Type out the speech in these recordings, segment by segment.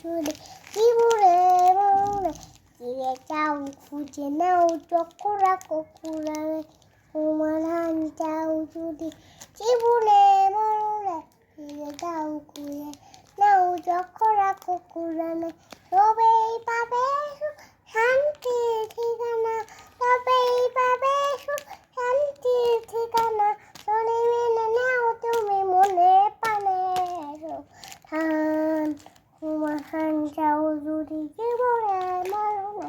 জুড়ে জীবনে মরণে ফিরে যাও খুঁজে নাও চকরা কুকুরা তোমার হান যাও যদি জীবনে মরণে ফিরে যাও খুঁজে নাও চকরা কুকুরা তবেই পাবে সুখ, চাও মরে মরণে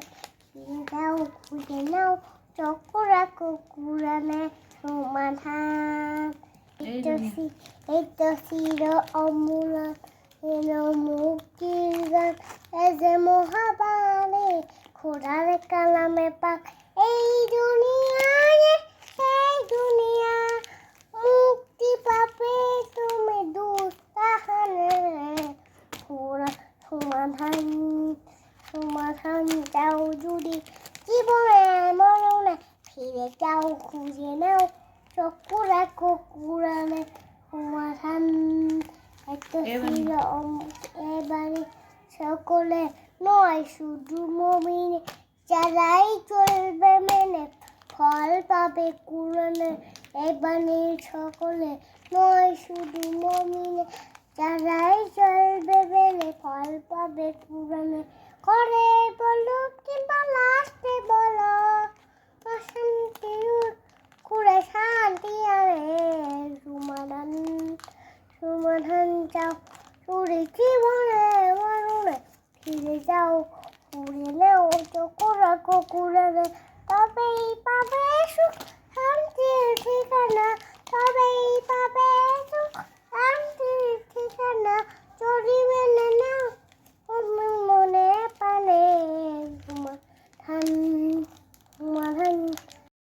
ফিরে খুঁজে নাও চক্করা কুকুরানে সমাধান। এই তো অমূল্য এলো মুক্তির গান এজে মহাবাণী খোদার কালামে পাক সমাধান সমাধান চাও যদি জীবনে মরণে ফিরে যাও খুঁজে নাও চকুরা কুকুরানে সমাধান একটা এবারে- ছিল এবারে সকলে নয় শুধু মমিনে যারাই চলবে মেনে ফল পাবে কুরনে, এবারে সকলে নয় শুধু মমিনে যারাই চলবে মেনে ফল কুরনে করে বলো কিংবা লাস্টে বলো অশান্তি করে শান্তি আনে সমাধান সমাধান চাও পুরে জীবনে মরণে ফিরে যাও, পুরে নেও চকুরা কুকুরে তবেই